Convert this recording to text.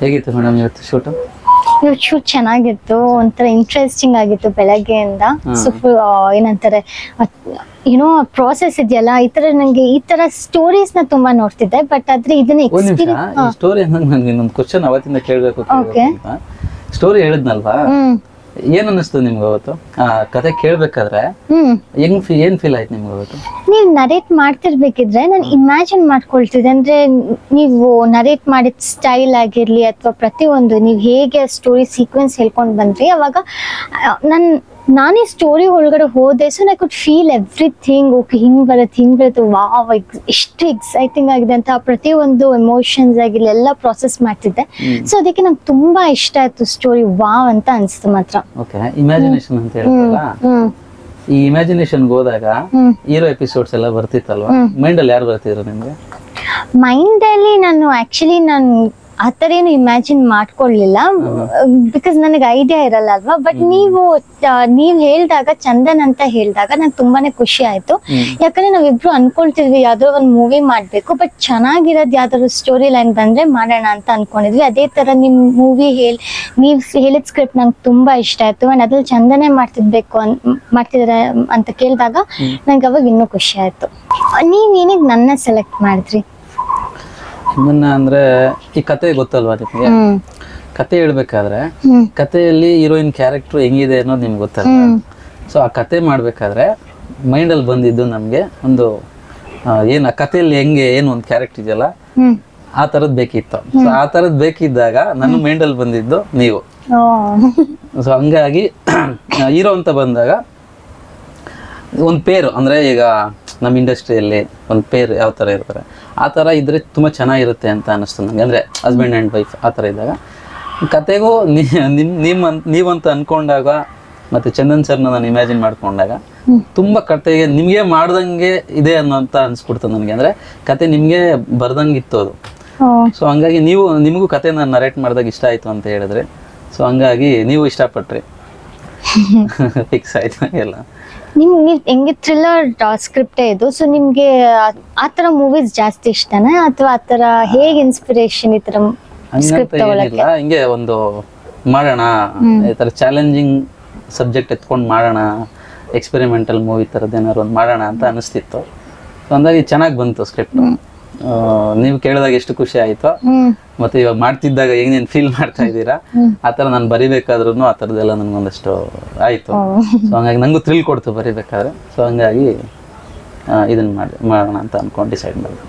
ಹೇಗಿತ್ತು ಮೇಡಮ್ ಇವತ್ತು ಶೂಟು ಇವತ್ತು ಶೂಟ್ ಚೆನ್ನಾಗಿತ್ತು ಒಂಥರ ಇಂಟ್ರೆಸ್ಟಿಂಗ್ ಆಗಿತ್ತು ಬೆಳಗ್ಗೆಯಿಂದ. ಸೊ ಏನಂತಾರೆ ಏನೋ ಪ್ರೋಸೆಸ್ ಇದೆಯಲ್ಲ ಈ ತರ ನಂಗೆ ಈ ತರ ಸ್ಟೋರೀಸ್ನ ತುಂಬಾ ನೋಡ್ತಿದ್ದೆ ಬಟ್ ಆದ್ರೆ ಇದನ್ನ ಎಕ್ಸ್ಪೀರಿಯನ್ಸ್ ಸ್ಟೋರಿ ಅನ್ನೋದು ನನಗೆ ಇನ್ನೊಂದು ಕ್ವಶನ್ ಅವತ್ತಿಂದ ಕೇಳಬೇಕು ಓಕೆ ಸ್ಟೋರಿ ಹೇಳಿದ್ನಲ್ವಾ? ಏನ್ ಅನ್ನಿಸ್ತು ನಿಮ್ಗೆ ಅವತ್ತು? ಆ ಕತೆ ಕೇಳ್ಬೇಕಾದ್ರೆ ಹ್ಮ್. ಹೆಂಗ್ ಫೀ ಏನ್ ಫೀಲ್ ಆಯ್ತು ನಿಮ್ಗೆ ಅವತ್ತು? ನೀವ್ ನರೇಟ್ ಮಾಡ್ತಿರ್ಬೇಕಿದ್ರೆ ನಾನು ಇಮ್ಯಾಜಿನ್ ಮಾಡ್ಕೊಳ್ತಿದ್ದೆ. ಅಂದ್ರೆ ನೀವು ನರೇಟ್ ಮಾಡಿದ ಸ್ಟೈಲ್ ಆಗಿರ್ಲಿ ಅಥವಾ ಪ್ರತಿಯೊಂದು ನೀವು ಹೇಗೆ ಸ್ಟೋರಿ ಸೀಕ್ವೆನ್ಸ್ ಹೇಳ್ಕೊಂಡು ಬಂದ್ರಿ ಅವಾಗ ನನ್ ಈ ಸ್ಟೋರಿ ಒಳಗಡೆ ಹೋದೆ ಸೊ ನೈ ಕುಡ್ ಫೀಲ್ ಎವ್ರಿಥಿಂಗ್ ಓಕೆ ಹಿಂಗೆ ಬರುತ್ತೆ ಹಿಂಗೆ ಬರುತ್ತೆ. ವಾವ್ ಎಷ್ಟು ಎಕ್ಸೈಟಿಂಗ್ ಆಗಿದೆ ಅಂತ ಪ್ರತಿಯೊಂದು ಎಮೋಷನ್ಸ್ ಆಗಿರಲಿ ಎಲ್ಲ ಪ್ರಾಸೆಸ್ ಮಾಡ್ತಿದ್ದೆ. ಸೊ ಅದಕ್ಕೆ ನಂಗೆ ತುಂಬಾ ಇಷ್ಟ ಆಯ್ತು ಸ್ಟೋರಿ ವಾವ್ ಅಂತ ಅನಿಸ್ತು ಮಾತ್ರ. ಓಕೆ ಇಮ್ಯಾಜಿನೇಷನ್ ಅಂತ ಈ ಇಮ್ಯಾಜಿನೇಷನ್ಗೆ ಹೋದಾಗ ಹೀರೋ ಎಪಿಸೋಡ್ಸ್ ಎಲ್ಲ ಬರ್ತಿತ್ತಲ್ವಾ? ಮೈಂಡ್ ಅಲ್ಲಿ ಯಾರು ಬರ್ತಿದ್ರು ನಿಮ್ಗೆ? ಮೈಂಡ್ ಅಲ್ಲಿ ನಾನು ಆಕ್ಚುಲಿ ನಾನು ಆ ಥರ ಏನು ಇಮ್ಯಾಜಿನ್ ಮಾಡ್ಕೊಳ್ಳಿಲ್ಲ ಬಿಕಾಸ್ ನನಗೆ ಐಡಿಯಾ ಇರಲ್ಲ ಅಲ್ವಾ? ಬಟ್ ನೀವು ನೀವ್ ಹೇಳ್ದಾಗ ಚಂದನ್ ಅಂತ ಹೇಳಿದಾಗ ನಂಗೆ ತುಂಬಾನೇ ಖುಷಿ ಆಯ್ತು. ಯಾಕಂದ್ರೆ ನಾವಿಬ್ರು ಅನ್ಕೊಳ್ತಿದ್ವಿ ಯಾವ್ದೋ ಒಂದು ಮೂವಿ ಮಾಡ್ಬೇಕು ಬಟ್ ಚೆನ್ನಾಗಿರೋದು ಯಾವ್ದಾದ್ರು ಸ್ಟೋರಿ ಲೈನ್ ಬಂದ್ರೆ ಮಾಡೋಣ ಅಂತ ಅನ್ಕೊಂಡಿದ್ವಿ. ಅದೇ ತರ ನಿಮ್ ಮೂವಿ ಹೇಳ್ ನೀವ್ ಹೇಳಿದ ಸ್ಕ್ರಿಪ್ಟ್ ನಂಗೆ ತುಂಬಾ ಇಷ್ಟ ಆಯ್ತು. ಅಂಡ್ ಅದ್ರಲ್ಲಿ ಚಂದನೆ ಮಾಡ್ತಿದ್ಬೇಕು ಅನ್ ಮಾಡ್ತಿದ್ರೆ ಅಂತ ಕೇಳಿದಾಗ ನಂಗೆ ಅವಾಗ ಇನ್ನೂ ಖುಷಿ ಆಯ್ತು. ನೀವ್ ಏನಿಗೆ ನನ್ನ ಸೆಲೆಕ್ಟ್ ಮಾಡಿದ್ರಿ? ನಿಮ್ಮನ್ನ ಅಂದ್ರೆ ಈ ಕತೆ ಗೊತ್ತಲ್ವಾ ನಿಮಗೆ? ಕತೆ ಹೇಳ್ಬೇಕಾದ್ರೆ ಕತೆಯಲ್ಲಿ ಹೀರೋಯಿನ್ ಕ್ಯಾರೆಕ್ಟರ್ ಹೆಂಗಿದೆ ಅನ್ನೋದು ನಿಮ್ಗೆ ಗೊತ್ತಲ್ಲ. ಸೊ ಆ ಕತೆ ಮಾಡ್ಬೇಕಾದ್ರೆ ಮೈಂಡಲ್ಲಿ ಬಂದಿದ್ದು ನಮಗೆ ಒಂದು ಏನು ಆ ಕಥೆಯಲ್ಲಿ ಹೆಂಗೆ ಏನು ಒಂದು ಕ್ಯಾರೆಕ್ಟರ್ ಇದೆಯಲ್ಲ ಆ ಥರದ್ದು ಬೇಕಿತ್ತು. ಸೊ ಆ ತರದ್ ಬೇಕಿದ್ದಾಗ ನನ್ನ ಮೈಂಡಲ್ಲಿ ಬಂದಿದ್ದು ನೀವು. ಸೊ ಹಂಗಾಗಿ ಹೀರೋ ಅಂತ ಬಂದಾಗ ಒಂದು ಪೇರು ಅಂದ್ರೆ ಈಗ ನಮ್ಮ ಇಂಡಸ್ಟ್ರಿಯಲ್ಲಿ ಒಂದು ಪೇರ್ ಯಾವ ಥರ ಇರ್ತಾರೆ. ಆ ಥರ ಇದ್ರೆ ತುಂಬ ಚೆನ್ನಾಗಿರುತ್ತೆ ಅಂತ ಅನ್ನಿಸ್ತು ನನಗೆ ಅಂದರೆ ಹಸ್ಬೆಂಡ್ ಆ್ಯಂಡ್ ವೈಫ್ ಆ ಥರ ಇದ್ದಾಗ. ಕತೆಗೂ ನಿಮ್ಮ ನಿಮ್ಮ ನೀವಂತ ಅಂದ್ಕೊಂಡಾಗ ಮತ್ತು ಚಂದನ್ ಸರ್ನ ನಾನು ಇಮ್ಯಾಜಿನ್ ಮಾಡ್ಕೊಂಡಾಗ ತುಂಬ ಕತೆಗೆ ನಿಮಗೆ ಮಾಡ್ದಂಗೆ ಇದೆ ಅನ್ನೋಂತ ಅನ್ಸ್ಬಿಡ್ತು ನನಗೆ. ಅಂದರೆ ಕತೆ ನಿಮಗೆ ಬರ್ದಂಗೆ ಇತ್ತು ಅದು ಸೊ ಹಂಗಾಗಿ ನೀವು ನಿಮಗೂ ಕತೆ ನಾನು ನರೇಟ್ ಮಾಡಿದಾಗ ಇಷ್ಟ ಆಯಿತು ಅಂತ ಹೇಳಿದ್ರೆ. ಸೊ ಹಂಗಾಗಿ ನೀವು ಇಷ್ಟಪಟ್ರಿ. ಫಿಕ್ಸ್ ಆಯ್ತು ಎಲ್ಲ ನಿಮ್ ನೀವ್ ಹೆಂಗೆ ಥ್ರಿಲ್ಲರ್ ಸ್ಕ್ರಿಪ್ಟೇ ಇದು? ಸೊ ನಿಮ್ಗೆ ಆ- ತರ ಮೂವೀಸ್ ಜಾಸ್ತಿ ಇಷ್ಟನಾ? ಅಥವಾ ಆ ತರ ಹೇಗೆ ಇನ್ಸ್ಪಿರೇಷನ್ ಈ ತರ ಸ್ಕ್ರಿಪ್ಟ್ ತಗೊಳಕ್ಕೆ? ಹಿಂಗೆ ಒಂದು ಮಾಡೋಣ. ಈ ಥರ ಚಾಲೆಂಜಿಂಗ್ ಸಬ್ಜೆಕ್ಟ್ ಎತ್ಕೊಂಡು ಮಾಡೋಣ. ಎಕ್ಸ್ಪೆರಿಮೆಂಟಲ್ ಮೂವಿ ಥರದ್ದು ಏನಾದ್ರು ಒಂದು ಮಾಡೋಣ ಅಂತ ಅನಿಸ್ತಿತ್ತು. ಸೊ ಹಂಗಾಗಿ ಚೆನ್ನಾಗಿ ಬಂತು ಸ್ಕ್ರಿಪ್ಟ್ ನೀವು ಕೇಳಿದಾಗ ಎಷ್ಟು ಖುಷಿ ಆಯ್ತು? ಮತ್ತೆ ಇವಾಗ ಮಾಡ್ತಿದ್ದಾಗ ಏನೇನ್ ಫೀಲ್ ಮಾಡ್ತಾ ಇದ್ದೀರಾ? ಆ ತರ ನಾನು ಬರಿಬೇಕಾದ್ರೂ ಆ ಥರದ್ದೆಲ್ಲ ನನಗೊಂದಷ್ಟು ಆಯ್ತು. ಸೊ ಹಂಗಾಗಿ ನಂಗೂ ಥ್ರಿಲ್ ಕೊಡ್ತು ಬರಿಬೇಕಾದ್ರೆ. ಸೊ ಹಂಗಾಗಿ ಇದನ್ನ ಮಾಡಿ ಮಾಡೋಣ ಅಂತ ಅನ್ಕೊಂಡು ಡಿಸೈಡ್ ಮಾಡಿದೆ.